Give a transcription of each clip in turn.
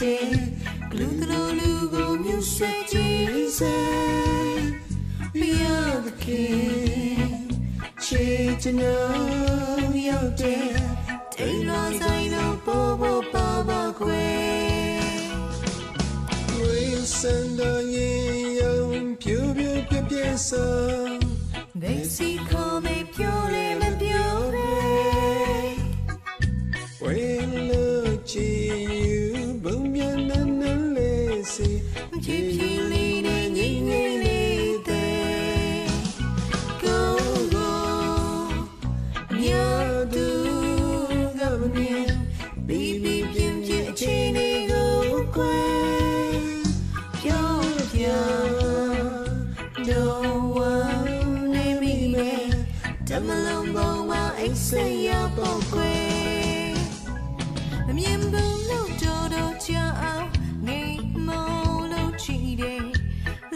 တဲ့ဂလူးဂလူးလူကိုမြူဆွဲကြည့်စဲ We are the king ချေချင်တော့ရောက်တဲ့တိမ်လောဆိုင်တော့ပေါ်ပေါ်ပါပါခွဲ We send the yin ပြပြပြပြဆော လေးစီဖြည်းဖြည်းလေးနဲ့ငိမ့်ငိမ့်လေးတဲ့ Go go မြတ်သူကမမြင်ဘီဘီပြင်းပြင်းအချိန်လေးကိုကွယ်ပြောပြ Don't worry me တမလုံးပေါ်မှာအိတ်ဆက်ရပေါ့ကွယ်မမြင်ဘူး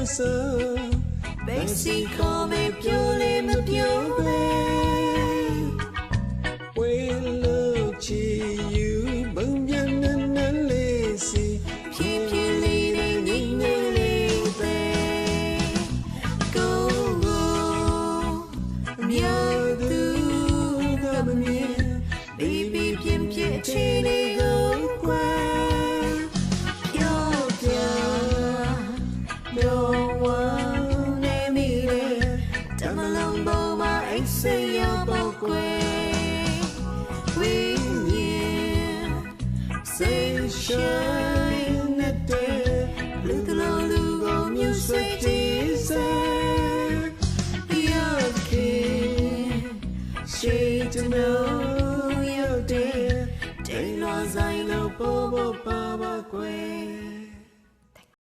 ပြပြဆာ Basic come più le ma più be ဝေလို့ချီယူဘုံမြန်နန်းနန်းလေးစီ Keep you leading in the lead Go go Mia ပေါ်မှာအိတ်စိတ်ရပေါ့ကွယ်ဝင်းရင်စိတ်ရှိုင်းနေတဲ့လူတလုံးလူကိုမြူဆွေးကြည့်စဲ You're the king Shade to know